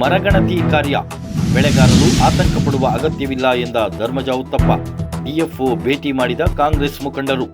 ಮರಗಣತಿ ಕಾರ್ಯ. ಬೆಳೆಗಾರರು ಆತಂಕ ಪಡುವ ಅಗತ್ಯವಿಲ್ಲ ಎಂದ ಧರ್ಮಜ ಉತ್ತಪ್ಪ. ಡಿಎಫ್ಒ ಭೇಟಿ ಮಾಡಿದ ಕಾಂಗ್ರೆಸ್ ಮುಖಂಡರು.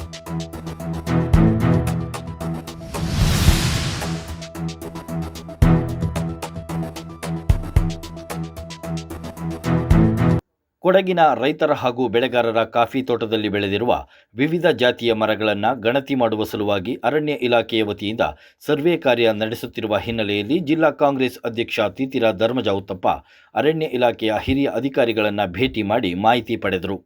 ಕೊಡಗಿನ ರೈತರ ಹಾಗೂ ಬೆಳೆಗಾರರ ಕಾಫಿ ತೋಟದಲ್ಲಿ ಬೆಳೆದಿರುವ ವಿವಿಧ ಜಾತಿಯ ಮರಗಳನ್ನು ಗಣತಿ ಮಾಡುವ ಸಲುವಾಗಿ ಅರಣ್ಯ ಇಲಾಖೆಯ ವತಿಯಿಂದ ಸರ್ವೆ ಕಾರ್ಯ ನಡೆಸುತ್ತಿರುವ ಹಿನ್ನೆಲೆಯಲ್ಲಿ ಜಿಲ್ಲಾ ಕಾಂಗ್ರೆಸ್ ಅಧ್ಯಕ್ಷ ತಿತಿರ ಧರ್ಮಜ ಉತ್ತಪ್ಪ ಅರಣ್ಯ ಇಲಾಖೆಯ ಹಿರಿಯ ಅಧಿಕಾರಿಗಳನ್ನು ಭೇಟಿ ಮಾಡಿ ಮಾಹಿತಿ ಪಡೆದರು.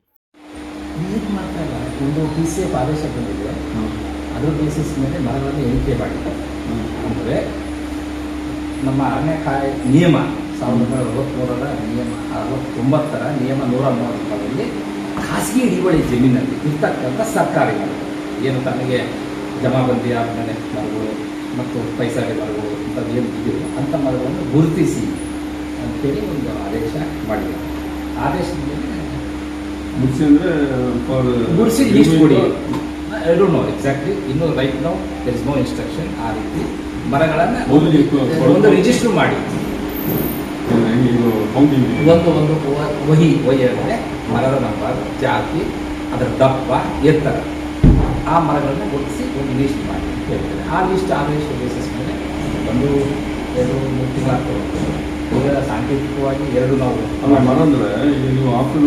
ನಮ್ಮ ಅರಣ್ಯ ಕಾಯ ನಿಯಮ ಸಾವಿರದ ಒಂಬೈನೂರ ಅರವತ್ತ್ಮೂರರ ನಿಯಮ ಅರವತ್ತೊಂಬತ್ತರ ನಿಯಮ ನೂರ ಮೂವತ್ತರಲ್ಲಿ ಖಾಸಗಿ ಹಿಡುವಳಿ ಜಮೀನಲ್ಲಿ ಇರ್ತಕ್ಕಂಥ ಸರ್ಕಾರಿ ಮರಗಳು ಏನು ತನಗೆ ಜಮಾಬಂದಿ ಆದಮೇಲೆ ಮರಗಳು ಮತ್ತು ಪೈಸಾಗೆ ಮರಗಳು ಇಂಥದ್ದು ಏನು ಇದೆಯೋ ಅಂಥ ಮರಗಳನ್ನು ಗುರುತಿಸಿ ಅಂತೇಳಿ ಒಂದು ಆದೇಶ ಮಾಡಿದೆ. ಆದೇಶದ ಮೇಲೆ ಮುಗಿಸಿ ಅಂದರೆ ಗುಡಿಸಿ ಲೀಸ್ಟ್ ಕೊಡಿ. ಐ ಡೋಂಟ್ ನೋ ಎಕ್ಸಾಕ್ಟ್ಲಿ ಇನ್ನೂ right no there is no instruction ಆ ರೀತಿ ಮರಗಳನ್ನು ಒಂದು ರಿಜಿಸ್ಟರ್ ಮಾಡಿ. ಇದು ಕೌಂಟಿಂಗ್ ಒಂದು ಒಂದು ಒಹಿ ವಹಿ ಅಂದರೆ ಮರದ ನಂಬರ್ ಜಾತಿ ಅದರ ದಪ್ಪ ಎತ್ತರ. ಆ ಮರಗಳನ್ನು ಗುರುತಿಸಿ ಒಂದು ಲೀಸ್ಟ್ ಮಾಡಿ ಹೇಳ್ತಾರೆ. ಆ ಲಿಸ್ಟ್ ಆದೇಶ ಬೇಸಿಸ್ ಮೇಲೆ ಒಂದು ಎರಡು ಮೂರು ತಿಂಗಳಾಗ್ತದೆ ಈಗ ಸಾಂಕೇತಿಕವಾಗಿ ಎರಡು ನಾವು ಮರ ಅಂದರೆ ನೀವು ಆಫ್ಟರ್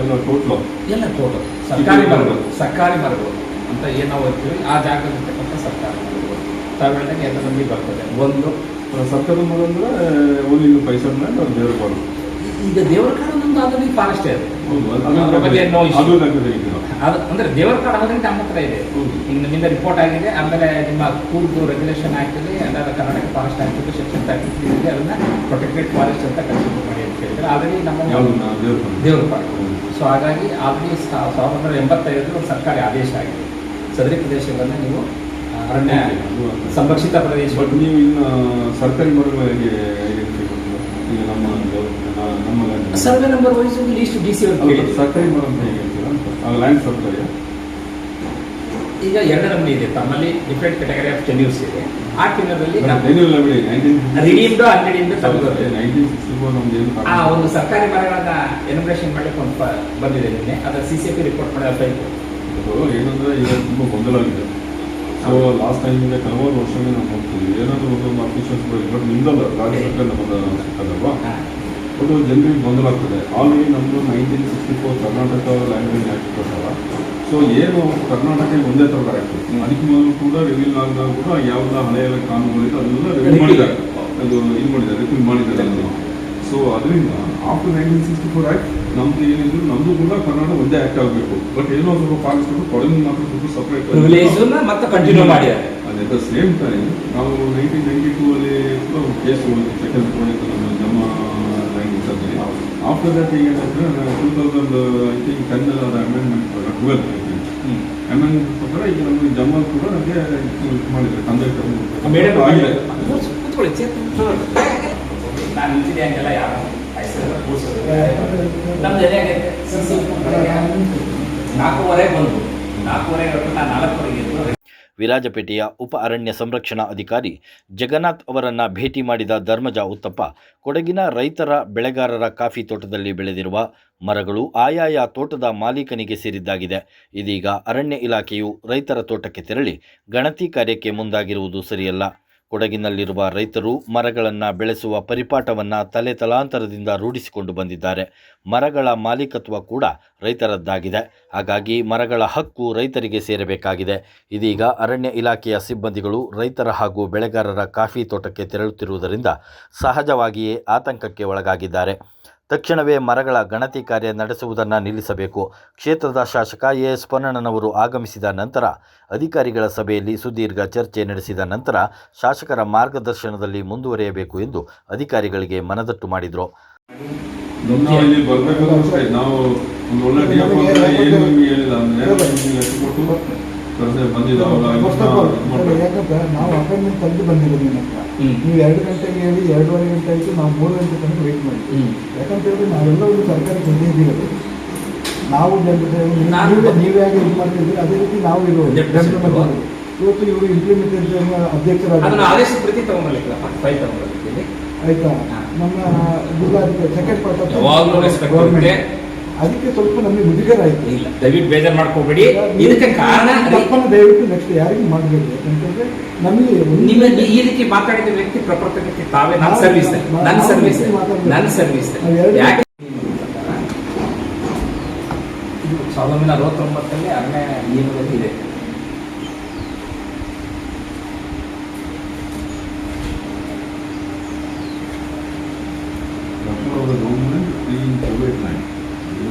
ಎಲ್ಲ ಟೋಟ್ಲು ಎಲ್ಲ ಟೋಟಲ್ ಸರ್ಕಾರಿ ಮರಗಳು. ಸರ್ಕಾರಿ ಮರಗಳು ಅಂತ ಏನು ನಾವು ಹೇಳ್ತೀವಿ? ಆ ಜಾಗದಲ್ಲಿರ್ತಕ್ಕಂಥ ಸರ್ಕಾರಿ ಮರಗಳು. ತಮಿಳ್ನಾಡಿಗೆ ಎಲ್ಲ ನಮಗೆ ಬರ್ತದೆ. ಒಂದು ಸರ್ಕಾರದ ಮಗ ಅಂದ್ರೆ ಓನ್ಲಿ ಇನ್ನು ಪೈಸಾ ಮೇಲೆ ಅವ್ರು ದೇವ್ರ ಈ- ಈಗ ದೇವರ ಕಾಲ ನಮ್ದು ಆಲ್ರೆಡಿ ಫಾರೆಸ್ಟೇ ಇದೆ ಅದ್ರ ಬಗ್ಗೆ. ಅದು ಅಂದರೆ ದೇವರ ಕಾಡು ಆಲ್ರೆಡಿ ನಮ್ಮ ಹತ್ರ ಇದೆ. ಈಗ ನಿಮ್ಮಿಂದ ರಿಪೋರ್ಟ್ ಆಗಿದೆ ಆಮೇಲೆ ನಿಮ್ಮ ಕೂರ್ದು ರೆಗ್ಯುಲೇಷನ್ ಆಗ್ತದೆ ಎಲ್ಲ ಕರ್ನಾಟಕ ಫಾರೆಸ್ಟ್ ಆಗ್ತದೆ ಸೆಕ್ಷನ್ ತರ್ಟಿ ಅದನ್ನ ಪ್ರೊಟೆಕ್ಟೆಡ್ ಫಾರೆಸ್ಟ್ ಅಂತ ಕನ್ಸಿಡರ್ ಮಾಡಿ ಅಂತ ಹೇಳಿದ್ರೆ. ಆಲ್ರೆಡಿ ನಮ್ಮ ದೇವ್ರ ಪಾಡು ಸೊ ಹಾಗಾಗಿ ಆಲ್ರೆಡಿ ಸಾವಿರದ ಒಂಬೈನೂರ ಎಂಬತ್ತೈದರಲ್ಲಿ ಒಂದು ಸರ್ಕಾರಿ ಆದೇಶ ಆಗಿದೆ. ಸದರಿ ಪ್ರದೇಶಗಳನ್ನ ನೀವು ಅರಣ್ಯ ಸಂರಕ್ಷಿತ ಪ್ರದೇಶ. ಬಟ್ ನೀವು ಇನ್ನು ಸರ್ಕಾರಿ ಮರಗಳು ಹೇಗೆ ಈಗ ನಮ್ಮ ನಮ್ಮ survey number wise list D C ಸರ್ಕಾರಿ ಮರ ಅಂತ ಹೇಗೆ ಆ ಲ್ಯಾಂಡ್ ಸರ್ಕಾರಿ ಈಗ ಎರಡು ನಮೂನೆ ಇದೆ. ತಮ್ಮಲ್ಲಿ ಡಿಫ್ರೆಂಟ್ ಕ್ಯಾಟಗರಿ ಆಫ್ ಟೆನ್ಯೂಸ್ ಇದೆ. ಆ ಟೆನ್ಯೂರಲ್ಲಿ ರಿಡೀಮ್ಡ್ ಅನ್ರಿಡೀಮ್ಡ್ ಆ ಒಂದು ಸರ್ಕಾರಿ ಮರಗಳನ್ನ ಎನುಮರೇಷನ್ ಮಾಡಲಿಕ್ಕೆ ಒಂದು ಬಂದಿದೆ ನಿನ್ನೆ. ಅದರ ಸಿ ಸಿ ಪಿ ರಿಪೋರ್ಟ್ ಮಾಡೋ ಫೈಲ್ ಇದು ಏನಂದ್ರೆ ಈಗ ತುಂಬ ಗೊಂದಲ ಆಗಿದೆ ಸೊ ಲಾಸ್ಟ್ ಟೈಮಿಂದ ಕೆಲವಾರು ವರ್ಷಗಳು ನಾವು ನೋಡ್ತೀವಿ. ಏನಾದರೂ ಒಂದು ಅಫಿಷಿಯಲ್ಸ್ ಬಟ್ ನಿಮ್ದಲ್ಲ ರಾಜ್ಯ ಸರ್ಕಾರ ನಮ್ಮ ಸಿಕ್ಕದಲ್ವಾ? ಒಂದು ಜನರಿಗೆ ಬಂದಲಾಗ್ತದೆ ಆಗ್ತದೆ. ಆಲ್ರೆಡಿ ನಮ್ಮದು nineteen sixty four Karnataka language act ಪ್ರಕಾರ. ಸೊ ಏನು ಕರ್ನಾಟಕ ಒಂದೇ ಥರ ಕರೆಕ್ಟ್ ಅದಕ್ಕೆ ಮೊದಲು ಕೂಡ ರಿವೀಲ್ ಆದಾಗ ಕೂಡ ಯಾವ್ದ ಹಳೆಯ ಕಾನೂನುಗಳಿದೆ ಅದನ್ನೆಲ್ಲ ರಿವೀಲ್ ಮಾಡಿದ್ದಾರೆ. ಅದು ಇದು ಮಾಡಿದ್ದಾರೆ ರಿಪೀಲ್ ಮಾಡಿದ್ದಾರೆ ಸೊ ಅದರಿಂದ after nineteen sixty four act ನಮ್ದು ಏನಿದ್ರು ನಮ್ದು ಕೂಡ ಕನ್ನಡ ಒಂದೇ ಆ್ಯಕ್ಟ್ ಆಗಬೇಕು. ಬಟ್ ಏನೋ ಸ್ವಲ್ಪ ಪಾಲಿಸ್ಕೊಂಡು ಕೊಡಗಿನ ಮಾತ್ರ ಸ್ವಲ್ಪ ಸಪ್ರೇಟ್ ಮತ್ತೆ ಕಂಟಿನ್ಯೂ ಮಾಡಿ. ಅಟ್ ದ ಸೇಮ್ ಟೈಮ್ ನಾವು ನೈನ್ಟೀನ್ ನೈಂಟಿ ಟೂ ಅಲ್ಲಿ ಕೂಡ ಒಂದು ಕೇಸ್ ಹೋಗಿದ್ದು ಸೆಕೆಂಡ್ ಹೋಗಿತ್ತು ನಮ್ಮ ನಮ್ಮ ಲ್ಯಾಂಗ್ವೇಜ್ ಅಲ್ಲಿ ಆಫ್ಟರ್ ದಟ್ ಏನಂದ್ರೆ two thousand I think ten ಅದ ಅಮೆಂಡ್ಮೆಂಟ್ ಪ್ರಕಾರ ಟ್ವೆಲ್ ಐ ಥಿಂಕ್ ಅಮೆಂಡ್ಮೆಂಟ್ ಪ್ರಕಾರ ಈಗ ನಮಗೆ ಜಮ್ಮ ಕೂಡ ನಮಗೆ ಮಾಡಿದ್ರೆ ತಂದೆ ಆಗಿದೆ. ಕೂತ್ಕೊಳ್ಳಿ ಚೇತನ್ ನಾನು ನಿಂತಿದೆ ಹಂಗೆಲ್ಲ ಯಾರು? ಬಂದು ನಾಲ್ಕೂವರೆಗೆ ಎದ್ದು ವಿರಾಜಪೇಟೆಯ ಉಪ ಅರಣ್ಯ ಸಂರಕ್ಷಣಾ ಅಧಿಕಾರಿ ಜಗನ್ನಾಥ್ ಅವರನ್ನು ಭೇಟಿ ಮಾಡಿದ ಧರ್ಮಜ ಉತ್ತಪ್ಪ, ಕೊಡಗಿನ ರೈತರ ಬೆಳೆಗಾರರ ಕಾಫಿ ತೋಟದಲ್ಲಿ ಬೆಳೆದಿರುವ ಮರಗಳು ಆಯಾಯ ತೋಟದ ಮಾಲೀಕನಿಗೆ ಸೇರಿದ್ದಾಗಿದೆ. ಇದೀಗ ಅರಣ್ಯ ಇಲಾಖೆಯು ರೈತರ ತೋಟಕ್ಕೆ ತೆರಳಿ ಗಣತಿ ಕಾರ್ಯಕ್ಕೆ ಮುಂದಾಗಿರುವುದು ಸರಿಯಲ್ಲ. ಕೊಡಗಿನಲ್ಲಿರುವ ರೈತರು ಮರಗಳನ್ನು ಬೆಳೆಸುವ ಪರಿಪಾಠವನ್ನು ತಲೆ ತಲಾಂತರದಿಂದ ರೂಢಿಸಿಕೊಂಡು ಬಂದಿದ್ದಾರೆ. ಮರಗಳ ಮಾಲೀಕತ್ವ ಕೂಡ ರೈತರದ್ದಾಗಿದೆ. ಹಾಗಾಗಿ ಮರಗಳ ಹಕ್ಕು ರೈತರಿಗೆ ಸೇರಬೇಕಾಗಿದೆ. ಇದೀಗ ಅರಣ್ಯ ಇಲಾಖೆಯ ಸಿಬ್ಬಂದಿಗಳು ರೈತರ ಹಾಗೂ ಬೆಳೆಗಾರರ ಕಾಫಿ ತೋಟಕ್ಕೆ ತೆರಳುತ್ತಿರುವುದರಿಂದ ಸಹಜವಾಗಿಯೇ ಆತಂಕಕ್ಕೆ ಒಳಗಾಗಿದ್ದಾರೆ. ತಕ್ಷಣವೇ ಮರಗಳ ಗಣತಿ ಕಾರ್ಯ ನಡೆಸುವುದನ್ನು ನಿಲ್ಲಿಸಬೇಕು. ಕ್ಷೇತ್ರದ ಶಾಸಕ ಎ ಎಸ್ ಪೊನ್ನಣ್ಣನವರು ಆಗಮಿಸಿದ ನಂತರ ಅಧಿಕಾರಿಗಳ ಸಭೆಯಲ್ಲಿ ಸುದೀರ್ಘ ಚರ್ಚೆ ನಡೆಸಿದ ನಂತರ ಶಾಸಕರ ಮಾರ್ಗದರ್ಶನದಲ್ಲಿ ಮುಂದುವರಿಯಬೇಕು ಎಂದು ಅಧಿಕಾರಿಗಳಿಗೆ ಮನದಟ್ಟು ಮಾಡಿದರು. ನಾವು ನಾವು ಎರಡು ಗಂಟೆಗೆ ಹೇಳಿ ಎರಡೂವರೆ ಗಂಟೆ ಆಯಿತು ನಾವು ಮೂರು ಗಂಟೆ ತನಕ ವೇಟ್ ಮಾಡಿದ್ವಿ. ಯಾಕಂತ ಹೇಳಿದ್ರೆ ನಾವೆಲ್ಲ ಒಂದು ಸರ್ಕಾರಿ ಪ್ರತಿನಿಧಿಗಳು ನಾವು ಜನತೆ ನೀವೇ ಆಗಿ ಇದು ಮಾಡ್ತಿದ್ರಿ ಅದೇ ರೀತಿ ನಾವು ಇರೋದು. 100% ಜನರ ಮಧ್ಯೆ. ಇವತ್ತು ಇವರು ಇಂಪ್ಲಿಮೆಂಟೇಷನ್ ಅಧ್ಯಕ್ಷರಾದ ಆದೇಶ ಪ್ರತಿ ಆಯ್ತಾ? ನಮ್ಮ ಜಿಲ್ಲಾಧಿಕಾರಿ ಸೆಕೆಂಡ್ ಪಾರ್ಟ್ ಆಫ್ ಇರುತ್ತೆ. ಅದಕ್ಕೆ ಸ್ವಲ್ಪ ನಮಗೆ ಮುಜುಗರ ಆಯ್ತು. ಇಲ್ಲ ದಯವಿಟ್ಟು ಬೇಜಾರು ಮಾಡ್ಕೋಬೇಡಿ. ಇದಕ್ಕೆ ಕಾರಣ ತಪ್ಪನ್ನು ದಯವಿಟ್ಟು ನೆಕ್ಸ್ಟ್ ಯಾರಿಗೂ ಮಾಡಬೇಕು ಯಾಕಂತಂದ್ರೆ ನಮಗೆ ನಿಮಗೆ ನಿಮ್ಮ ಈ- ರೀತಿ ಮಾತಾಡಿದ ವ್ಯಕ್ತಿ ಪ್ರಪಂಚಕ್ಕೆ ತಾವೇ ನನ್ನ ಸರ್ವಿಸ್ ನನ್ನ ಸರ್ವಿಸ್. ನನ್ನ ಸರ್ವಿಸ್ ಯಾಕೆ? ಇದು ಸಾವಿರದ ಒಂಬೈನೂರ ಅರವತ್ತೊಂಬತ್ತರಲ್ಲಿ ಅರಣ್ಯ ನಿಯಮದಲ್ಲಿ ಇದೆ. ಗೌರ್ಮೆಂಟ್ ಕ್ಲೀನ್ in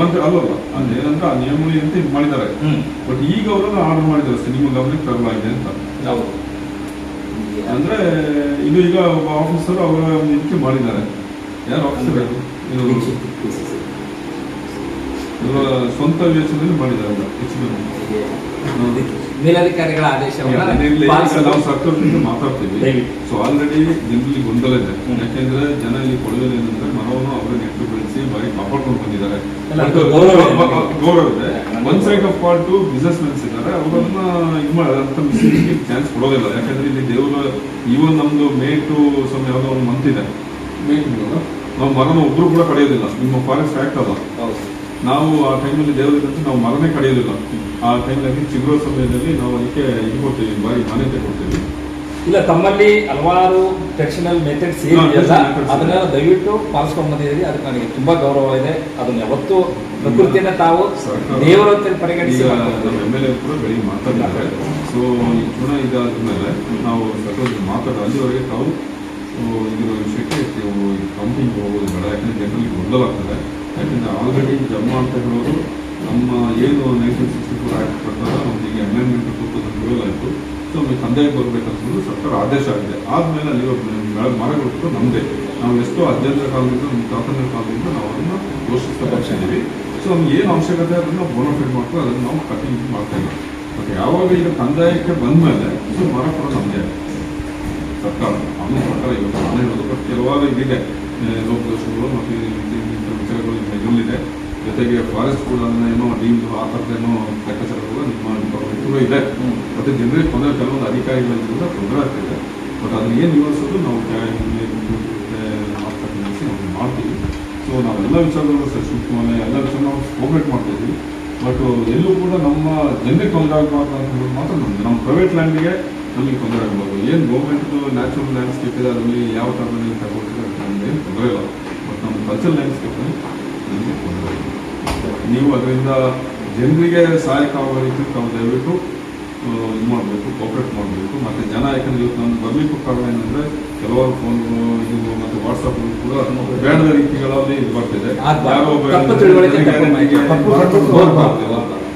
ಅಂದ್ರೆ ಏನಂದ್ರೆ ಅಲ್ಲಲ್ಲ ಆ ನಿಯಮಗಳು ಅಂತ ಇದು ಮಾಡಿದ್ದಾರೆ ಬಟ್ ಈಗ ಅವರನ್ನ ಆರ್ಡರ್ ಮಾಡಿದ್ದಾರೆ ನಿಮ್ಮ ಗಮನಕ್ಕೆ ತರಲಾಗಿದೆ ಅಂತ ಯಾವ ಅಂದ್ರೆ ಇದು ಈಗ ಒಬ್ಬ ಆಫೀಸರ್ ಅವರ ಇದಕ್ಕೆ ಮಾಡಿದ್ದಾರೆ ಯಾರು ಆಫೀಸರ್ ಇದು ಇವರ ಸ್ವಂತ ವೇಷದಲ್ಲಿ ಮಾಡಿದ್ದಾರೆ ಹೆಚ್ಚಿನ. ಮೇಲಧಿಕಾರಿಗಳ ಆದೇಶವನ್ನು ನಾವು ಸರ್ಕಾರದಿಂದ ಮಾತಾಡ್ತೀವಿ. ಸೊ ಆಲ್ರೆಡಿ ಜನರಲ್ಲಿ ಗೊಂದಲ ಇದೆ. ಯಾಕೆಂದ್ರೆ ಜನ ಇಲ್ಲಿ ಕೊಡೋದಿಲ್ಲ ಏನಂದ್ರೆ ಮರವನ್ನು ಅವರೇ ನೆಟ್ಟು ಬೆಳೆಸಿ ಬಾರಿ ಕಾಪಾಡ್ಕೊಂಡು ಬಂದಿದ್ದಾರೆ. ಗೌರವ ಇದೆ. ಒಂದ್ side of part business mens ಇದ್ದಾರೆ. ಅವರನ್ನ ಇದು ಮಾಡಂತ ಮಿಸ್ಸಿಗೆ ಚಾನ್ಸ್ ಕೊಡೋದಿಲ್ಲ. ಯಾಕಂದ್ರೆ ಇಲ್ಲಿ ದೇವರ ಇವನ್ ನಮ್ದು ಮೇ ಟು ಸಮ್ ಯಾವ್ದೋ ಒಂದು ಮಂತ್ ಇದೆ. ಮೇ ನಾವು ಮರನ ಒಬ್ರು ಕೂಡ ಪಡೆಯೋದಿಲ್ಲ ನಿಮ್ಮ ಫಾರೆಸ್ಟ್ ಆಕ್ಟ್ ಅಲ್ಲ ನಾವು ಆ ಟೈಮಲ್ಲಿ ದೇವರಿಗಂತೂ ನಾವು ಮರನೇ ಕಡಿಯೋದಿಲ್ಲ ಆ ಟೈಮಲ್ಲಿ ಚಿಗುರೋ ಸಮಯದಲ್ಲಿ ನಾವು ಅದಕ್ಕೆ ಇದು ಕೊಡ್ತೀವಿ ಬಾರಿ ಮಾನ್ಯತೆ ಕೊಡ್ತೀವಿ. ಇಲ್ಲ ತಮ್ಮಲ್ಲಿ ಹಲವಾರು ಟ್ರೆಡಿಷನಲ್ ಮೆಥಡ್ಸ್ ಏನಿದೆಯಲ್ಲ ಅದನ್ನ ದಯವಿಟ್ಟು ಪಾಲಿಸ್ಕೊಂಡ್ಬಂದಿದ್ದೀರಿ ಅದಕ್ಕೆ ನನಗೆ ತುಂಬಾ ಗೌರವ ಇದೆ. ಅದನ್ನ ಯಾವತ್ತು ಪ್ರಕೃತಿಯನ್ನ ತಾವು ದೇವರ ಪರಿಗಣಿಸಿ ಎಂ ಎಲ್ ಎ ಕೂಡ ಬೆಳಿಗ್ಗೆ ಮಾತಾಡಿದ್ದಾರೆ ಸೊ ಈ ಚುನಾವಣೆ ಇದಾದ್ಮೇಲೆ ನಾವು ಸರ್ಕಾರದಲ್ಲಿ ಮಾತಾಡ ಅಲ್ಲಿವರೆಗೆ ತಾವು ಇದ್ರ ವಿಷಯಕ್ಕೆ ಕಂಪ್ನಿಗೆ ಹೋಗೋದು ಬೇಡ. ಯಾಕಂದ್ರೆ ಜನರಲ್ಲಿ ಗೊಂದಲ ಆಗ್ತದೆ. ಯಾಕಂದ್ರೆ ಆಲ್ರೆಡಿ ಜಮ್ಮ ಅಂತ ಹೇಳೋದು ನಮ್ಮ ಏನು ನೈನ್ಟೀನ್ ಸಿಕ್ಸ್ಟಿ ಫೋರ್ ಆಕ್ಟ್ ಪ್ರಕಾರ ಈಗ ಅಮೆಂಡ್ಮೆಂಟ್ ಕೊಟ್ಟು ಆಯಿತು ಸೊ ನಮಗೆ ಕಂದಾಯ ಬರಬೇಕಂತಂದು ಸರ್ಕಾರ ಆದೇಶ ಆಗಿದೆ. ಆದಮೇಲೆ ಅಲ್ಲಿ ಮರಗಳು ನಮ್ಮದೇ ನಾವು ಎಷ್ಟೋ ಅಧ್ಯಯನ ಕಾಲದಿಂದ, ನಮ್ಮ ತಾತಂದ್ರ ಕಾಲದಿಂದ ನಾವು ಅದನ್ನು ಘೋಷಿಸ್ತಾ ಬರ್ತಿದ್ದೀವಿ ಸೊ ನಮ್ಗೆ ಏನು ಅವಶ್ಯಕತೆ ಅದನ್ನು ಬೋನಫೈಡ್ ಮಾಡ್ಕೊಂಡು ಅದನ್ನು ನಾವು ಕಟಿಂಗ್ ಮಾಡ್ತಾ ಇಲ್ಲ ಬಟ್ ಯಾವಾಗ ಈಗ ಕಂದಾಯಕ್ಕೆ ಬಂದಮೇಲೆ, ಇದು ಮರ ಕೂಡ ನಮ್ಮದೇ ಸರ್ಕಾರ ಅವನ ಪ್ರಕಾರ ಇವತ್ತು ನಾನು ಹೇಳೋದು ಬಟ್ ಕೆಲವಾಗ ಇದಿದೆ ಲೋಪದೋಷಗಳು ಮತ್ತು ವಿಚಾರಗಳು ಇಲ್ಲಿದೆ ಜೊತೆಗೆ ಫಾರೆಸ್ಟ್ ಕೂಡ ಏನೋ ಡೀಮ್ದು ಆ ಥರದ್ದೇನೋ ಲೆಕ್ಕಾಚಾರಗಳು ನಿಮ್ಮ ಡಿಪಾರ್ಟ್ಮೆಂಟ್ ಕೂಡ ಇದೆ. ಮತ್ತು ಜನರಿಗೆ ತೊಂದರೆ ಕೆಲವೊಂದು ಅಧಿಕಾರಿಗಳಿಂದ ತೊಂದರೆ ಆಗ್ತಿದೆ ಬಟ್ ಅದನ್ನ ಏನು ವಿವರಿಸೋದು ನಾವು ಮಾಡ್ತೀವಿ. ಸೊ ನಾವೆಲ್ಲ ವಿಚಾರಗಳು ಸರ್ ಸೂಕ್ಷ್ಮನೆ ಎಲ್ಲ ವಿಚಾರ ನಾವು ಕೋಪರೇಟ್ ಮಾಡ್ತಿದ್ದೀವಿ ಬಟ್ ಎಲ್ಲೂ ಕೂಡ ನಮ್ಮ ಜನರಿಗೆ ತೊಂದರೆ ಆಗಬಾರ್ದು ಅಂತ ಮಾತ್ರ ನಮ್ಗೆ ನಮ್ಮ ಪ್ರೈವೇಟ್ ಲ್ಯಾಂಡಿಗೆ ನಮಗೆ ತೊಂದರೆ ಆಗಬಾರ್ದು. ಏನು ಗೌರ್ಮೆಂಟ್ದು ನ್ಯಾಚುರಲ್ ಲ್ಯಾಂಡ್ಸ್ಕೇಪ್ ಇದೆ ಅದರಲ್ಲಿ ಯಾವ ಥರದಲ್ಲಿ ತಗೊಂಡು ತೊಂದರೆ ಇಲ್ಲ ಬಟ್ ನಮ್ಮ ಕಲ್ಚರ್ ಲ್ಯಾಂಡ್ಸ್ಕೇಪಲ್ಲಿ ನಮಗೆ ತೊಂದರೆ ನೀವು ಅದರಿಂದ ಜನರಿಗೆ ಸಹಾಯಕ ಆಗೋ ರೀತಿ ತಾವು ದಯವಿಟ್ಟು ಇದು ಮಾಡಬೇಕು ಕೋಪರೇಟ್ ಮಾಡಬೇಕು. ಮತ್ತು ಜನ ಯಾಕಂದ್ರೆ ಇವತ್ತು ನಾನು ಬರಲಿಕ್ಕೂ ಕಾರಣ ಏನಂದರೆ ಕೆಲವಾರು ಫೋನ್ಗಳು ಇದು ಮತ್ತು ವಾಟ್ಸಪ್ಗಳು ಕೂಡ ಬೇಡದ ರೀತಿಗಳಲ್ಲಿ ಇದು ಬರ್ತಿದೆ.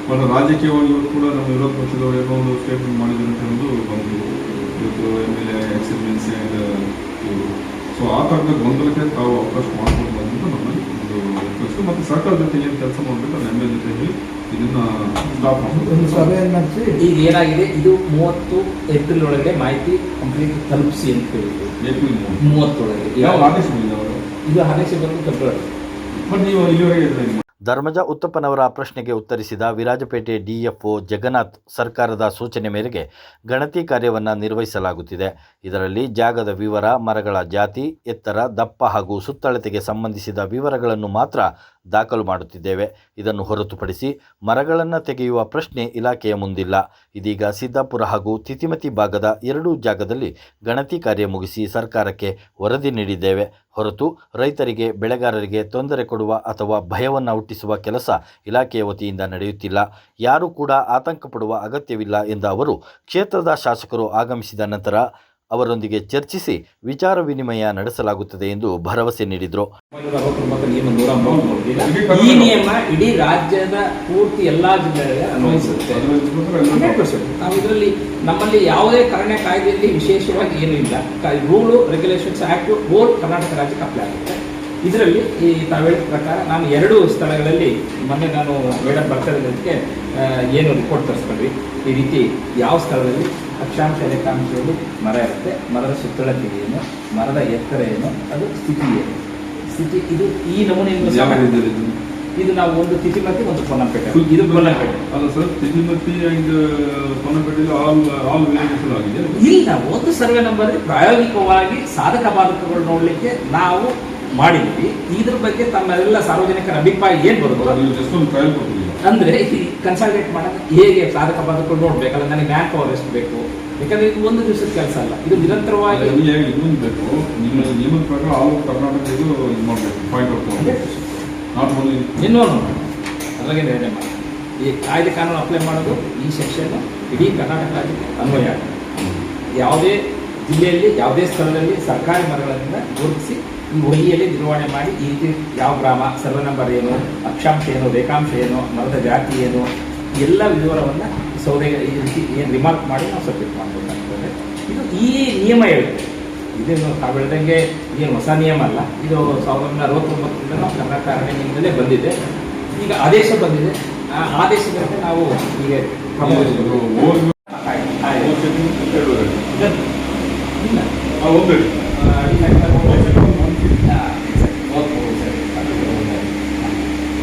ಮತ್ತು ರಾಜಕೀಯವಾಗಿ ಇವತ್ತು ಕೂಡ ನಮ್ಮ ವಿರೋಧ ಪಕ್ಷದವರು ಏನೋ ಒಂದು ಸ್ಟೇಟ್ಮೆಂಟ್ ಮಾಡಿದ್ರು ಅಂತ ಹೇಳೋದು ಬಂದು ಇವತ್ತು M L A X M L C ಇವರು ಸೊ ಆ ಥರದ ಗೊಂದಲಕ್ಕೆ ತಾವು ಅವಕಾಶ ಮಾಡ್ಕೊಂಡು ಬಂದಂತ ನಮ್ಮಲ್ಲಿ ಒಂದು ರಿಕ್ವೆಸ್ಟ್ ಮತ್ತು ಸರ್ಕಾರ ಜೊತೆ ಏನು ಕೆಲಸ ಮಾಡಬೇಕು ನಮ್ಮ ಜೊತೆ ಹೇಳಿ ಇದನ್ನ ಸ್ಟಾಪ್ ಸಭೆಯನ್ನು ಈಗ ಏನಾಗಿದೆ? ಇದು ಮೂವತ್ತು ಏಪ್ರಿಲ್ ಒಳಗೆ ಮಾಹಿತಿ ಕಂಪ್ಲೀಟ್ ತಲುಪಿಸಿ ಅಂತ ಹೇಳಿದ್ರು. ಏಪ್ರಿಲ್ ಮೂವತ್ತೊಳಗೆ. ಯಾವ ಆದೇಶ ಬಂದಿದೆ ಅವರು ಇದು ಆದೇಶ ಬಂದು ಫೆಬ್ರವರಿ ಬಟ್ ನೀವು ಇಲ್ಲಿವರೆಗೆ ಇದ್ರೆ ಧರ್ಮಜ ಉತ್ತಪ್ಪನವರ ಪ್ರಶ್ನೆಗೆ ಉತ್ತರಿಸಿದ ವಿರಾಜಪೇಟೆ ಡಿಎಫ್ಒ ಜಗನ್ನಾಥ್ ಸರ್ಕಾರದ ಸೂಚನೆ ಮೇರೆಗೆ ಗಣತಿ ಕಾರ್ಯವನ್ನು ನಿರ್ವಹಿಸಲಾಗುತ್ತಿದೆ. ಇದರಲ್ಲಿ ಜಾಗದ ವಿವರ, ಮರಗಳ ಜಾತಿ, ಎತ್ತರ, ದಪ್ಪ ಹಾಗೂ ಸುತ್ತಳತೆಗೆ ಸಂಬಂಧಿಸಿದ ವಿವರಗಳನ್ನು ಮಾತ್ರ ದಾಖಲು ಮಾಡುತ್ತಿದ್ದೇವೆ. ಇದನ್ನು ಹೊರತುಪಡಿಸಿ ಮರಗಳನ್ನು ತೆಗೆಯುವ ಪ್ರಶ್ನೆ ಇಲಾಖೆಯ ಮುಂದಿಲ್ಲ. ಇದೀಗ ಸಿದ್ದಾಪುರ ಹಾಗೂ ತಿತಿಮತಿ ಭಾಗದ ಎರಡೂ ಜಾಗದಲ್ಲಿ ಗಣತಿ ಕಾರ್ಯ ಮುಗಿಸಿ ಸರ್ಕಾರಕ್ಕೆ ವರದಿ ನೀಡಿದ್ದೇವೆ. ಹೊರತು ರೈತರಿಗೆ, ಬೆಳೆಗಾರರಿಗೆ ತೊಂದರೆ ಕೊಡುವ ಅಥವಾ ಭಯವನ್ನು ಹುಟ್ಟಿಸುವ ಕೆಲಸ ಇಲಾಖೆಯ ವತಿಯಿಂದ ನಡೆಯುತ್ತಿಲ್ಲ. ಯಾರೂ ಕೂಡ ಆತಂಕ ಪಡುವ ಅಗತ್ಯವಿಲ್ಲ ಎಂದ ಅವರು, ಕ್ಷೇತ್ರದ ಶಾಸಕರು ಆಗಮಿಸಿದ ನಂತರ ಅವರೊಂದಿಗೆ ಚರ್ಚಿಸಿ ವಿಚಾರ ವಿನಿಮಯ ನಡೆಸಲಾಗುತ್ತದೆ ಎಂದು ಭರವಸೆ ನೀಡಿದರು. ಈ ನಿಯಮ ಇಡೀ ರಾಜ್ಯದ ಪೂರ್ತಿ ಎಲ್ಲಾ ಜಿಲ್ಲೆಗಳಿಗೆ ಅನ್ವಯಿಸುತ್ತೆ. ನಾವು ಇದರಲ್ಲಿ ನಮ್ಮಲ್ಲಿ ಯಾವುದೇ ಕಾರಣ ಕಾಯ್ದೆಯಲ್ಲಿ ವಿಶೇಷವಾಗಿ ಏನೂ ಇಲ್ಲ. Rule regulations act whole Karnataka ರಾಜ್ಯಕ್ಕೆ ಅಪ್ಲೈ ಆಗುತ್ತೆ. ಇದರಲ್ಲಿ ಈ ತಾವು ಹೇಳಿದ ಪ್ರಕಾರ ನಾನು ಎರಡು ಸ್ಥಳಗಳಲ್ಲಿ ಮೊನ್ನೆ ನಾನು ಮೇಡಮ್ ಬರ್ತಿರೋದಕ್ಕೆ ಏನು ರಿಪೋರ್ಟ್ ತರಿಸ್ಕೊಂಡ್ವಿ. ಈ ರೀತಿ ಯಾವ ಸ್ಥಳದಲ್ಲಿ ಅಕ್ಷಾಂಶ ರೇಖಾಂಶದಲ್ಲಿ ಮರ ಇರುತ್ತೆ ಮರದ ಸುತ್ತಳತೆ ಏನು ಮರದ ಎತ್ತರ ಏನು ಅದು ಸ್ಥಿತಿ ಏನು? ಸ್ಥಿತಿ ಇದು ಈ ನಮೂನೆಯಿಂದ ರೀತಿಯಲ್ಲಿ ಇದು? ನಾವು ಒಂದು ತಿಥಿಮತಿ ಒಂದು ಪೊನ್ನಪೇಟೆ. ಇದು ಪೊನ್ನಪೇಟೆ. ಅಲ್ಲ sir Thindimatti and Ponnapete all all variation ಆಗಿದೆ. ಇಲ್ಲ ಒಂದು ಸರ್ವೆ ನಂಬರ್ ಪ್ರಾಯೋಗಿಕವಾಗಿ ಸಾಧಕ ಬಾಧಕಗಳು ನೋಡಲಿಕ್ಕೆ ನಾವು ಮಾಡಿದ್ವಿ ಇದ್ರ ಬಗ್ಗೆ ತಮ್ಮೆಲ್ಲ ಸಾರ್ವಜನಿಕರ ಅಭಿಪ್ರಾಯ ಏನ್ ಬರ್ಬೋದು ನೀವು ಜಸ್ಟ್ ಒಂದು ಟ್ರಯಲ್ ಅಂದ್ರೆ ಈ ಕನ್ಸಲ್ಟೇಟ್ ಮಾಡೋದು ಹೇಗೆ ಸಾಧಕ ಬಾಧಕಗಳು ನೋಡ್ಬೇಕಲ್ಲ ನನಗೆ ಬ್ಯಾಂಕ್ ಪವರ್ ಎಷ್ಟು ಬೇಕು? ಯಾಕಂದ್ರೆ ಇದು ಒಂದು ದಿವಸದ ಕೆಲಸ ಅಲ್ಲ. ಇದು ನಿರಂತರವಾಗಿ ಇನ್ನೊಂದು ಬೇಕು? ನಿಮ್ಮ ನಿಯಮದ ಪ್ರಕಾರ ಆಲ್ ಕರ್ನಾಟಕ ಇದು ಇದು ಮಾಡಬೇಕು. ಪಾಯಿಂಟ್ ನಾಟ್ ಓನ್ಲಿ ಇನ್ನೊಂದು ಅದ್ರಾಗೆ ನಿರ್ಣಯ ಮಾಡಿ ಈ ಕಾಯ್ದೆ ಕಾನೂನು ಅಪ್ಲೈ ಮಾಡೋದು ಈ ಸೆಕ್ಷನ್ ಇಡೀ ಕರ್ನಾಟಕ ರಾಜ್ಯಕ್ಕೆ ಅನ್ವಯ. ಯಾವುದೇ ಜಿಲ್ಲೆಯಲ್ಲಿ ಯಾವುದೇ ಸ್ಥಳದಲ್ಲಿ ಸರ್ಕಾರಿ ಮರಗಳಿಂದ ಗುರುತಿಸಿ ಈ ನಿರ್ವಹಣೆ ಮಾಡಿ ಈ ರೀತಿ ಯಾವ ಗ್ರಾಮ ಸರ್ವ ನಂಬರ್ ಏನು ಅಕ್ಷಾಂಶ ಏನು ರೇಖಾಂಶ ಏನು ಮರದ ಜಾತಿ ಏನು ಎಲ್ಲ ವಿವರವನ್ನು ಸೌದೆ ಈ ರೀತಿ ಏನು ರಿಮಾರ್ಕ್ ಮಾಡಿ ನಾವು ಸಬ್ಮಿಟ್ ಮಾಡಬೇಕಾಗ್ತದೆ ಇದು ಈ ನಿಯಮ ಹೇಳುತ್ತೆ ಇದೇನು ತಾವು ಹೇಳ್ದಂಗೆ ಏನು ಹೊಸ ನಿಯಮ ಅಲ್ಲ ಇದು ಸಾವಿರದ ಒಂಬೈನೂರ ಅರವತ್ತೊಂಬತ್ತರಿಂದ ನಾವು ಕರ್ನಾಟಕ ಅರಣ್ಯದಿಂದಲೇ ಬಂದಿದೆ ಈಗ ಆದೇಶ ಬಂದಿದೆ ಆ ಆದೇಶದಂತೆ ನಾವು ಈಗ ಕ್ರಮ ವಹಿಸಬೇಕು. ಓವರ್ ಆಯ್ತು, ಆಯ್ತು. ಇದನ್ನು- ಇಲ್ಲ ಆ ಒಂದು ಆ, ಇಲ್ಲ, ಇಲ್ಲ, ಆ, ಸರಿ, ಓಕೆ, ಸರಿ. ಅದು ಅದು ತೋರಲ್ಲ. ಅದು ಭ್ರಷ್ಟ ಇದೆ. ಅದು ಬಂದ್ರೆ ಕೀಟ ಇದರಲ್ಲಿ ಏನು ಮತ್ತೆ ತಾವು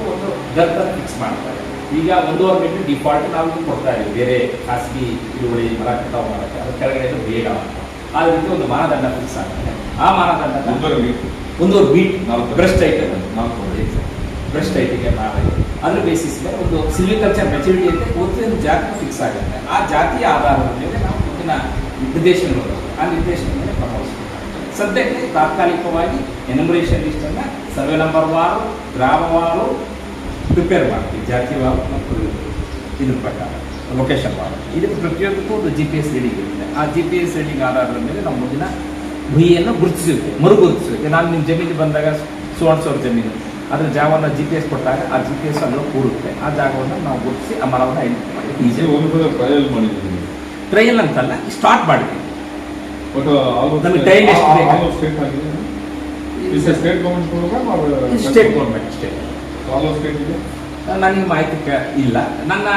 ಒಂದು ಫಿಕ್ಸ್ ಮಾಡ್ತಾರೆ. ಈಗ ಒಂದೂವರೆ ಮೀಟರ್ ಡಿಫಾಲ್ಟ್ ನಾವು ಕೊಡ್ತಾ ಇದ್ದೀವಿ. ಬೇರೆ ಖಾಸಗಿ ಇಳುವಳಿ ಮರ ಕಟಾವು ಮಾಡೋಕ್ಕೆ ಅದು ಕೆಳಗಡೆ ಬೇಡ ಆ ರೀತಿ ಒಂದು ಮಾನದಂಡ ಫಿಕ್ಸ್ ಆಗ್ತದೆ. ಆ ಮಾನದಂಡ ಒಂದೂವರೆ ಬೀಟ್ ನಾವು ಬ್ರೆಸ್ಟ್ ಐಟಮ್ ನಾಲ್ಕು. ಬ್ರೆಸ್ಟ್ ಐಟಿಗೆ ಮಾಡಿ ಅದ್ರ ಬೇಸಿಸ್ ಮೇಲೆ ಒಂದು ಸಿಲ್ವಿಕಲ್ಚರ್ ಮೆಚುರಿಟಿ ಅಂತ ಒಂದು ಜಾತಿ ಫಿಕ್ಸ್ ಆಗುತ್ತೆ. ಆ ಜಾತಿಯ ಆಧಾರದ ಮೇಲೆ ನಾವು ಮುಂದಿನ ನಿರ್ದೇಶನಗಳು. ಆ ನಿರ್ದೇಶನ ಮೇಲೆ ಪ್ರಮೋಷನ್ ಸದ್ಯಕ್ಕೆ ತಾತ್ಕಾಲಿಕವಾಗಿ ಎನಮರೇಷನ್ ಲಿಸ್ಟನ್ನು ಸರ್ವೆ ನಂಬರ್ ವಾರು ಗ್ರಾಮವಾರು ಪ್ರಿಪೇರ್ ಮಾಡ್ತೀವಿ. ಜಾತಿವಾರು ಮತ್ತು ಇದ್ರ ಪ್ರಕಾರ ಲೊಕೇಶನ್ ವಾರು ಇದಕ್ಕೆ ಪ್ರತಿಯೊಂದಕ್ಕೂ ಒಂದು ಜಿ ಪಿ ಎಸ್ ರೀಡಿಂಗ್ ಇರುತ್ತೆ. ಆ ಜಿ ಪಿ ಎಸ್ ರೀಡಿಂಗ್ ಆಧಾರದ ಮೇಲೆ ನಾವು ಮುಂದಿನ ಭೂಮಿಯನ್ನು ಗುರುತಿಸುತ್ತೆ ಮರು ಗುರುತಿಸುತ್ತೆ ನಾನು ನಿಮ್ಮ ಜಮೀನಿಗೆ ಬಂದಾಗ ಸುವರ್ಣ ಜಮೀನು. ಅದರ ಜಾಗವನ್ನು ಜಿ ಪಿ ಎಸ್ ಕೊಟ್ಟಾಗ ಆ ಜಿ ಪಿ ಎಸ್ ಅಲ್ಲೂ ಕೂರುತ್ತೆ. ಆ ಜಾಗವನ್ನು ನಾವು ಗುರುತಿಸಿ ಆ ಮರವನ್ನು ಐಡೆಂಟಿಫೈ ಮಾಡಿ ಈಸಿ ಟ್ರಯಲ್ ಮಾಡಿದ್ದೀವಿ ಟ್ರಯಲ್ ಅಂತಲ್ಲ ಸ್ಟಾರ್ಟ್ ಮಾಡಿದ್ವಿ ಆಲ್ ನಮಗೆ ಎಷ್ಟು ಬೇಕು? ಸ್ಟೇಟ್ ಗೌರ್ಮೆಂಟ್ ಸ್ಟೇಟ್ ನನಗೆ ಮಾಹಿತಿ ಇಲ್ಲ. ನನ್ನ